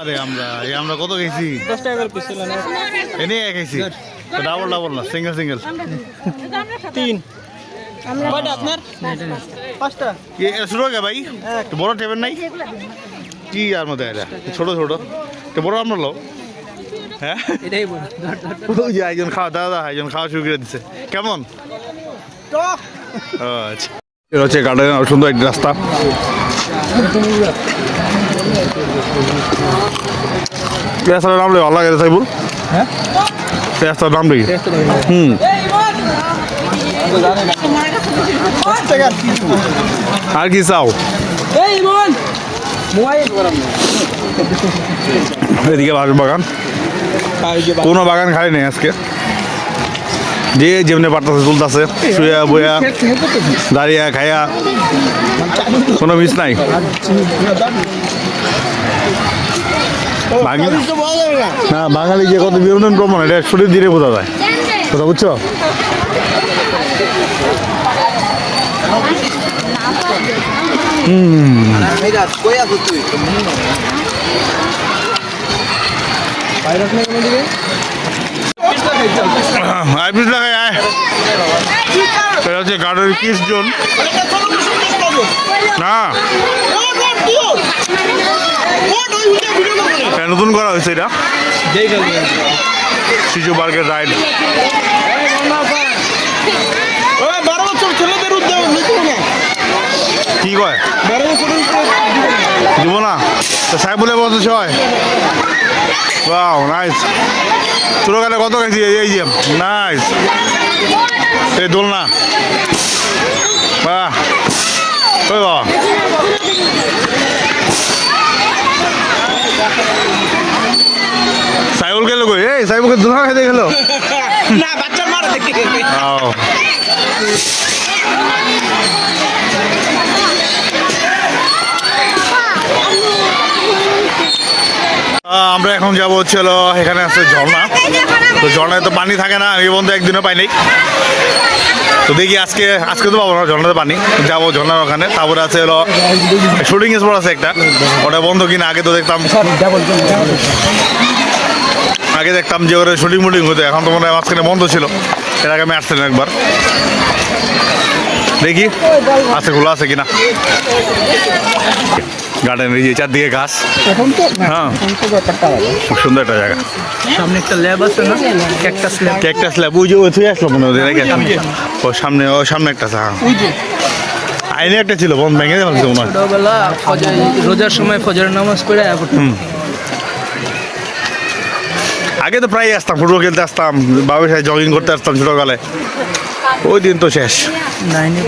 আরে আমরা এই আমরা কত খেয়েছি? দশ টাকা করে পিস ছিল না এনে খেয়েছি। ডাবল ডাবল না সিঙ্গেল সিঙ্গেল তিন। কয়টা আপনার? পাঁচটা। শুরু গে ভাই? তো বড় টেবিল নাই? কি আর মধ্যে এটা? ছোট ছোট। তো বড় আমরা লো হ্যাঁ? এটাই বড়। ওই একজন খাওয়া দাদা একজন খাওয়া শুরু করে দিচ্ছে কেমন? ও, আচ্ছা। এটা হচ্ছে গার্ডেন সুন্দর একটি রাস্তা। রাস্তার নাম ভালো লাগে সাইবুল হ্যাঁ? রাস্তার নাম লেগে হুম। আর কি চাও? এদিকে বাঁশ বাগান। কোনো বাগান খাই নেই আজকে। যে যেমনি পারতেছে তুলতেছে শুয়া বইয়া দাঁড়িয়া খাইয়া কোনো মিস নাই? না। বাঙালি যে কত বিনোদন প্রমাণ এটা শরীর দিনে বোঝা যায়। কথা বুঝছ? এটা হচ্ছে গার্ডেন কিস জোন। না। নতুন করা হয়েছে এটা। শিশু পার্কের রাইড। বারো বছর ছেলেদের উদ্যোগ না। কি কয়? বারো বছরের দিব না? তো সাইবুলে বলতে ছয় ওয়াও নাইস তোর কাছে কত গেছি এই যে নাইস এই দোলনা। বাহ। ওই বাবা। সাইবুল গেল কই? এই সাইবুলকে দোলনা খাইতে গেল। না বাচ্চার মারা দেখতে আও আহ, আমরা এখন যাব হচ্ছিল এখানে আছে ঝর্ণা। তো ঝর্ণায় তো পানি থাকে না, এই বন্ধু একদিনও পাই নাই তো দেখি আজকে আজকে তো পাবো না, ঝর্ণাতে পানি। যাব ঝর্ণার ওখানে। তারপরে আছে হলো শুটিং স্পট আছে একটা। ওটা বন্ধ কিনা, আগে তো দেখতাম। আগে দেখতাম যে ওরা শুটিং মুটিং হতো, এখন তো মনে হয় মাঝখানে বন্ধ ছিল। এর আগে আমি আসছিলাম একবার। দেখি আছে খোলা আছে কিনা। গার্ডেন এই যে চারদিকে ঘাস। এখন তো হ্যাঁ। খুব সুন্দর একটা জায়গা। সামনে একটা ল্যাব আছে না? ক্যাকটাস ল্যাব একটা স্ল্যাব ওই যে ওই থেকে আসলো মনে হয় রেখে ও সামনে ও সামনে একটা আছে, হ্যাঁ। আইনে একটা ছিল বন্ধ ভেঙে দেওয়া মনে হয় ছোটবেলা রোজার সময় ফজরের নামাজ পড়ে হুম। আগে তো প্রায় আসতাম ফুটবল খেলতে আসতাম বাবার সাথে জগিং করতে আসতাম ছোটকালে। ওই দিন তো শেষ। নাইনে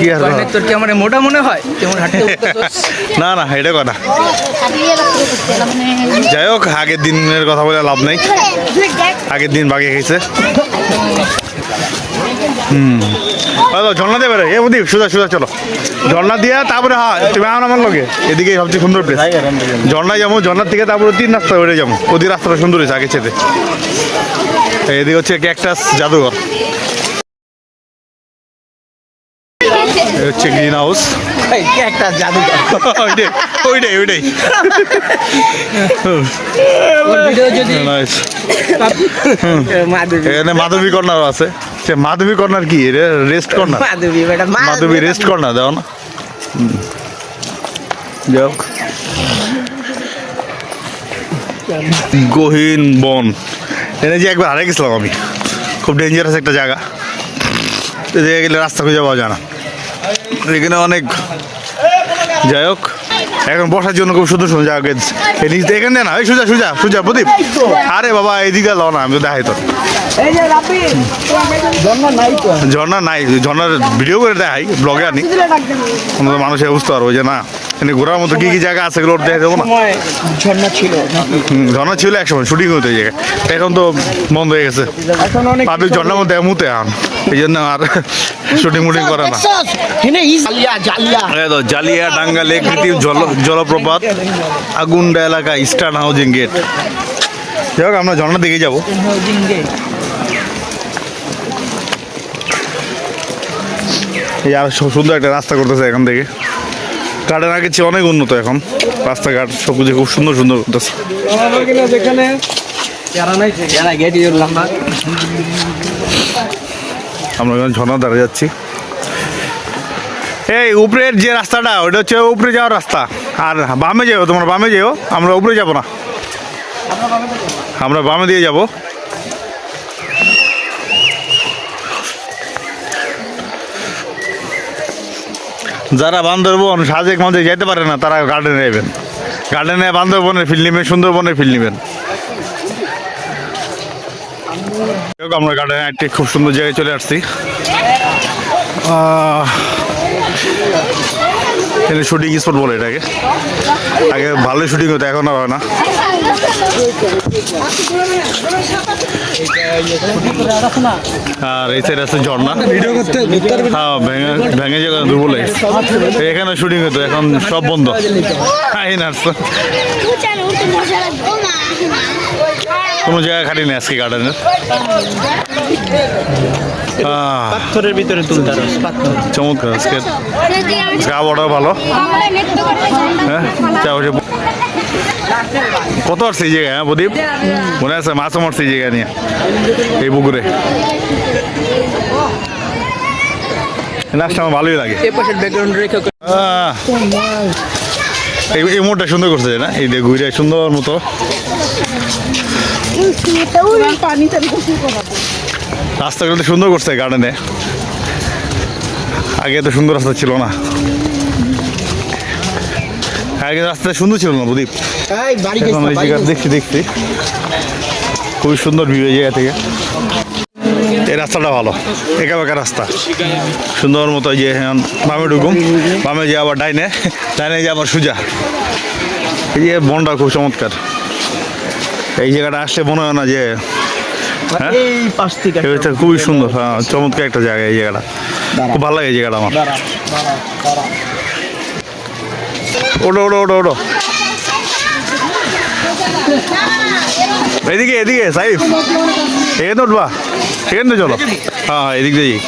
কি আর তোর কি আমার মোটা মনে হয়? কেমন হাঁটতে না না এটা কথা। যাই হোক আগের দিনের কথা বলে লাভ নেই। আগের দিন বাকি খেয়েছে হুম। ঝর্ণা দেবে রে এ বুদ্ধি সোজা সোজা চলো। ঝর্ণা দিয়া তারপরে হ্যাঁ তুমি আমার আমার লগে। এদিকে সবচেয়ে সুন্দর প্লেস ঝর্ণা যাব ঝর্ণার থেকে তারপরে তিন রাস্তা বেড়ে যাব। ওদিকে রাস্তাটা সুন্দর হয়েছে আগে চেতে এদিকে হচ্ছে ক্যাকটাস জাদুঘর। হচ্ছে গ্রিন হাউস। একটা জাদুঘর? ওইটাই ওইটাই এখানে মাধবী কর্নার আছে। সে মাধবী কর্নার কি? Rest corner? Madhabi Madhabi. Rest corner দাও না। যাই হোক গহীন বন। এনে যে একবার হারিয়ে গেছিলাম আমি। খুব ডেঞ্জারাস একটা জায়গা। গেলে রাস্তা খুঁজে পাওয়া যায় না। এখানে অনেক যাই হোক, এখন বসার জন্য খুব সুন্দর সুন্দর জায়গা এখানে না, এই সুজা সুজা সুজা, প্রদীপ। আরে বাবা এদিকে লও না, আমি তো দেখাই তো ঝর্ণা নাই, ঝর্ণার ভিডিও করে দেখাই ব্লগে আনি। মানুষের বুঝতে পারব যে না। এখানে ঘোরার মতো কি কি জায়গা আছে এগুলো দেখে দেবো না? ঝর্ণা ছিল। ঝর্ণা ছিল একসময় শুটিং হতো এই জায়গায়। এখন তো বন্ধ হয়ে গেছে। এখন অনেক পাবলিক ঝর্ণার মধ্যে মুতে আন এই জন্য আর শুটিং মুটিং করে না। জালিয়া জালিয়া। তো জালিয়া ডাঙ্গা লেক কৃত্রিম জল জলপ্রপাত আগুন্ডা এলাকা ইস্টার্ন হাউজিং গেট যাই হোক আমরা ঝর্ণা দিকে যাব। এই আর সুন্দর একটা রাস্তা করতেছে এখান থেকে। গার্ডেন আগের চেয়ে অনেক উন্নত এখন। রাস্তাঘাট সব কিছু খুব সুন্দর সুন্দর করতেছে আমরা এখন ঝর্ণা ধারে যাচ্ছি। এই উপরের যে রাস্তাটা, ওটা হচ্ছে উপরে যাওয়ার রাস্তা। আর বামে যেও, তোমরা বামে যেও, আমরা উপরে যাব না। আমরা বামে দিয়ে যাব। যারা বান্দরবন সাজেক মাঝে যেতে পারে না, তারা গার্ডেনে নেবেন। গার্ডেনে বান্দরবনের ফিল নেবেন, সুন্দরবনের ফিল নেবেন। আমরা গার্ডেনে একটি খুব সুন্দর জায়গায় চলে আসছি। এখানে শুটিং স্পট বলে এটাকে। আগে ভালোই শুটিং হতো এখন আর হয় না। আর এই সাইড আছে ঝর্ণা। হ্যাঁ ভেঙে ভেঙে যাওয়া দুর্বল এখানে শুটিং হতো এখন সব বন্ধ। হ্যাঁ এই কোনো জায়গা খালি নেই আজকে গার্ডেনের পাথরের ভিতরে তুলতে চমৎকার আজকে গা বড় ভালো। হ্যাঁ কত আসছে এই জায়গায় হ্যাঁ প্রদীপ? মনে আছে মাছও মারছে এই জায়গায় নিয়ে এই পুকুরে। লাস্ট আমার ভালোই লাগে। এই এই মোড়টা সুন্দর করছে না এই ঘুরে সুন্দর মতো। রাস্তাগুলো তো সুন্দর করছে গার্ডেনে আগে তো সুন্দর রাস্তা ছিল না। আগে রাস্তা সুন্দর ছিল না প্রদীপ? দেখছি দেখছি। খুবই সুন্দর ভিউ এই জায়গা থেকে। এই রাস্তাটা ভালো একা বেকা রাস্তা। সুন্দর মতো যে বামে ঢুকুম বামে যে আবার ডাইনে ডাইনে যে আবার সোজা। এই যে বনটা খুব চমৎকার। এই জায়গাটা আসলে মনে হয় না যে হ্যাঁ? এই পাশ থেকে খুবই সুন্দর হ্যাঁ চমৎকার একটা জায়গা এই জায়গাটা। খুব ভালো লাগে এই জায়গাটা আমার। ওটো ওটো ওটো ওটো এদিকে এদিকে সাইফ। এখানে তো উঠবা। এখানে তো চলো। হ্যাঁ হ্যাঁ এদিক দিয়ে।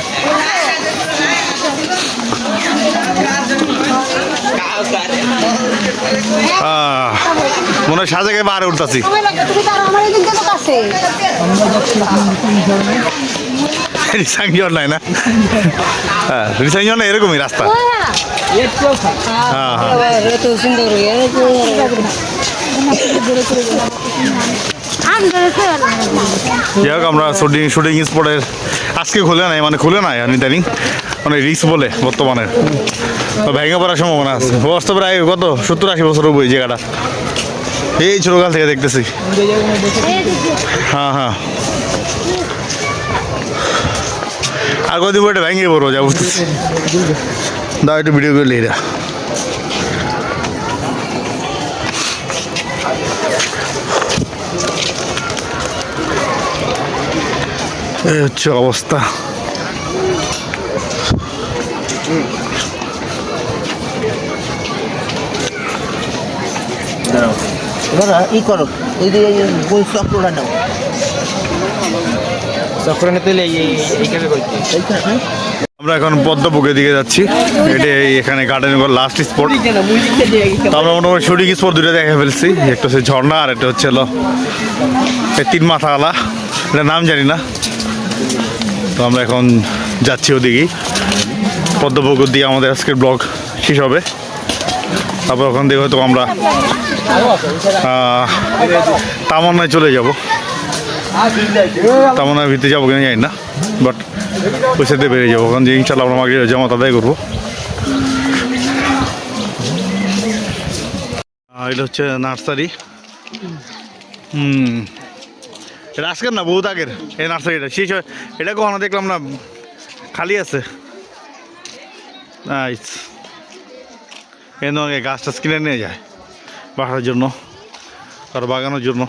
আহ, মনে হয় সাজাকে বারে উঠতাছি রিসাংজন নাই না? হ্যাঁ রিসাংজন এরকমই রাস্তা। হ্যাঁ হ্যাঁ। যাই হোক আমরা শুটিং শুটিং স্পটের আজকে খুলে নাই মানে খুলে নাই আমি জানি। মানে রিক্স বলে বর্তমানে ভেঙে পড়ার সম্ভাবনা আছে। বয়স তো প্রায় কত? সত্তর আশি বছর এই জায়গাটা। এই ছোটকাল থেকে দেখতেছি। হ্যাঁ হ্যাঁ। আর কদিন পরে ভেঙে পড়ব, যা বুঝতেছি দাও, একটু ভিডিও করে এই হচ্ছে অবস্থা। দাদা ই করো। এই যে গোল চক্রটা নাও। এইখানে এইখানে আমরা এখন পদ্মপুকুরের দিকে যাচ্ছি। এটা এই এখানে গার্ডেন লাস্ট স্পট তো আমরা মোটামুটি শুটিং স্পট দুটো দেখে ফেলছি। একটা হচ্ছে ঝর্ণা আর একটা হচ্ছে হলো এই তিন মাথাওয়ালা। এটা নাম জানি না। তো আমরা এখন যাচ্ছি ওদিকেই। পদ্মপুকুর দিয়ে আমাদের আজকের ব্লগ শেষ হবে। তারপর ওখান থেকে হয়তো আমরা তামান্নায় চলে যাব। তামান্নার ভিতরে যাব কিনা জানি না বাট সাথে বেরিয়ে যাব। ওখান থেকে ইনশাল্লাহ আমরা মাকে জামাত আদায় করব। এটা হচ্ছে নার্সারি। হুম। এটা আজকের না, বহুত আগের। এই নার্সারিটা। শেষ এটা কখনো দেখলাম না, খালি আছে। নাইস এর আগে গাছ টাছ কিনে নিয়ে যায়। বাসার জন্য আর বাগানোর জন্য।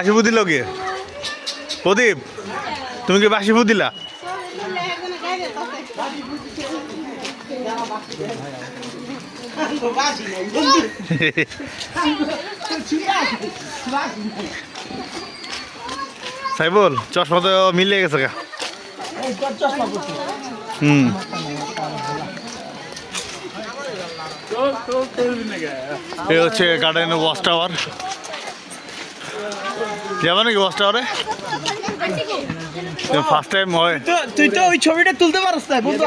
বাসি ফু দিল কে প্রদীপ, তুমি কি বাসি ফু দিলা সাইবল, চশমা তো মিলে গেছে গা। হুম। এ হচ্ছে গার্ডেন ওয়াচ টাওয়ার যাবে নাকি ওয়াচ টাওয়ারে ফার্স্ট টাইম হয়। তুই তো ওই ছবিটা তুলতে পারস না বন্ধু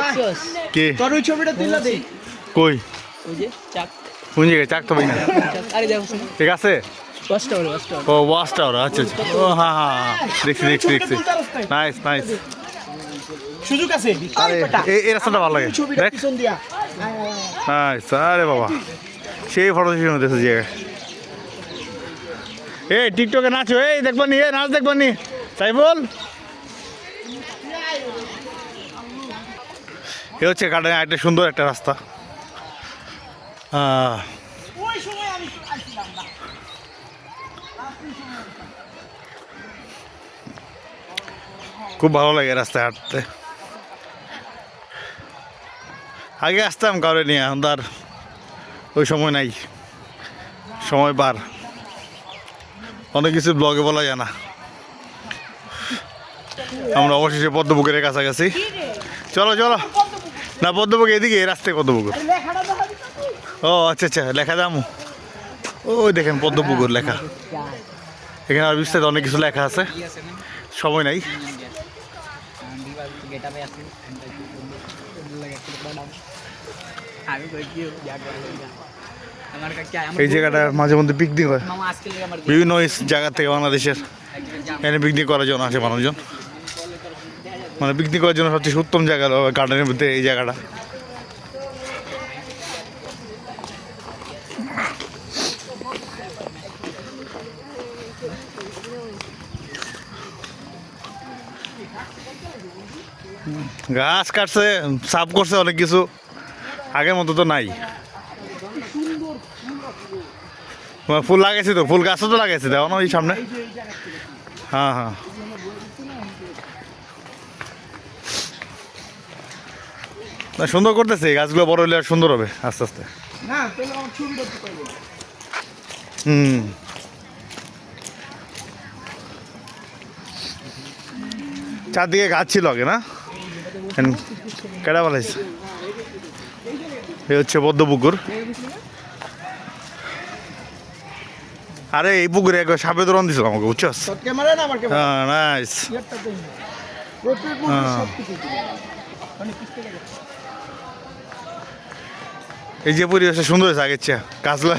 কে? তোর ওই ছবিটা তুললা কই? ওই যে চাক কোন জায়গায়? চাক তো না আরে দেখো ঠিক আছে? ও ওয়াচ টাওয়ার আচ্ছা আচ্ছা। ও হ্যাঁ হ্যাঁ হ্যাঁ দেখছি দেখছি দেখছি। নাইস নাইস সুযোগ আছে আরে এই এই রাস্তাটা ভালো লাগে। দেখ। নাইস আরে বাবা। সেই ফটো সেশন হতেছে জায়গায় এই টিকটকে নাচো, এই দেখব নি এই নাচ দেখব নি বল এ হচ্ছে গার্ডেন একটা সুন্দর একটা রাস্তা। খুব ভালো লাগে রাস্তায় হাঁটতে। আগে আসতাম কাউরে নিয়ে এখন আর ওই সময় নাই। সময় পার। অনেক কিছু ব্লগে বলা যায় না। আমরা অবশেষে পদ্মপুকুরের কাছাকাছি। চলো চলো। না, পদ্মপুকুর এদিকে রাস্তায় পদ্মপুকুর। ও আচ্ছা আচ্ছা লেখা দাম ওই দেখেন পদ্মপুকুর লেখা। এখানে আর বিস্তারিত অনেক কিছু লেখা আছে। সময় নাই। আমি এই জায়গাটা মাঝে মধ্যে পিকনিক হয়। বিভিন্ন জায়গা থেকে বাংলাদেশের। এখানে পিকনিক করার জন্য আসে মানুষজন। মানে পিকনিক করার জন্য সবচেয়ে উত্তম জায়গা গার্ডেনের মধ্যে এই জায়গাটা। গাছ কাটছে সাফ করছে অনেক কিছু। আগের মতো তো নাই তোমার ফুল লাগাইছি তো ফুল গাছও তো লাগাইছে দেখো না ওই সামনে? হ্যাঁ হ্যাঁ। না সুন্দর করতেছে গাছগুলো বড় হলে আর সুন্দর হবে আস্তে আস্তে। হুম। চারদিকে গাছ ছিল আগে না? কেটা বলাইছে এই হচ্ছে পদ্মপুকুর আরে এই পুকুরে একবার সাপে দৌড়ান দিছিল আমাকে বুঝছস? ক্যামেরা হ্যাঁ নাইস হ্যাঁ। এই যে পরিবেশটা সুন্দর হয়েছে আগের চেয়ে। গাছগুলো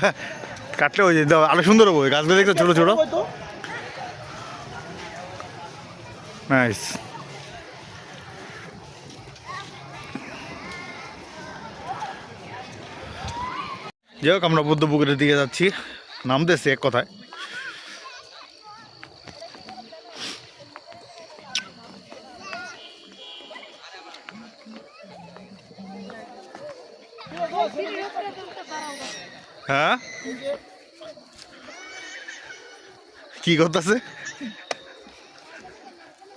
কাটলে ওই যে দাও, আরও সুন্দর হবে গাছগুলো দেখতে ছোটো ছোটো? নাইস যাই হোক আমরা বুদ্ধ পুকুরের দিকে যাচ্ছি। নামতেছি এক কথায়। হ্যাঁ? কি করতেছে?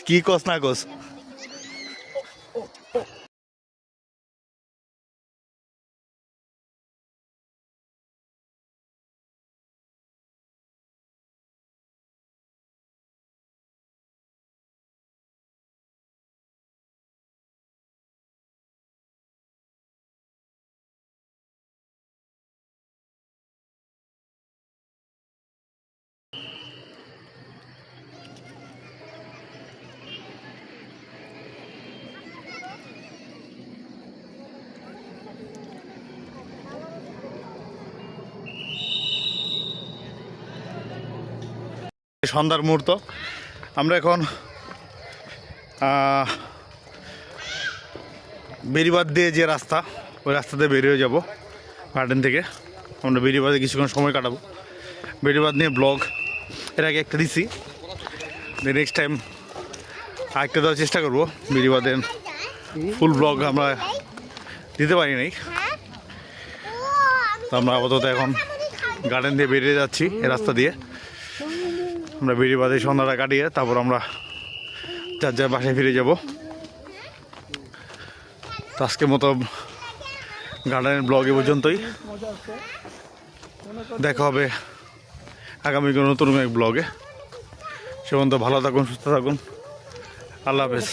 কি কস না কস? সন্ধ্যার মুহূর্ত। আমরা এখন বেরিবাদ দিয়ে যে রাস্তা, ওই রাস্তাতে বেরিয়ে যাব গার্ডেন থেকে। আমরা বেরিবাদে কিছুক্ষণ সময় কাটাবো। বেরিবাদ নিয়ে ব্লগ এর আগে একটা দিছি। নেক্সট টাইম আরেকটা দেওয়ার চেষ্টা করব। বেরিবাদের ফুল ব্লগ আমরা দিতে পারি নাই। তো আমরা আপাতত এখন গার্ডেন দিয়ে বেরিয়ে যাচ্ছি এই রাস্তা দিয়ে। আমরা বেরিয়ে বাদে সন্ধ্যাটা কাটিয়ে তারপর আমরা যার যার বাসায় ফিরে যাব। তো আজকের মতো গার্ডেনের ব্লগ এ পর্যন্তই। দেখা হবে আগামী কোনো নতুন এক ব্লগে। সে পর্যন্ত ভালো থাকুন, সুস্থ থাকুন। আল্লাহ হাফেজ।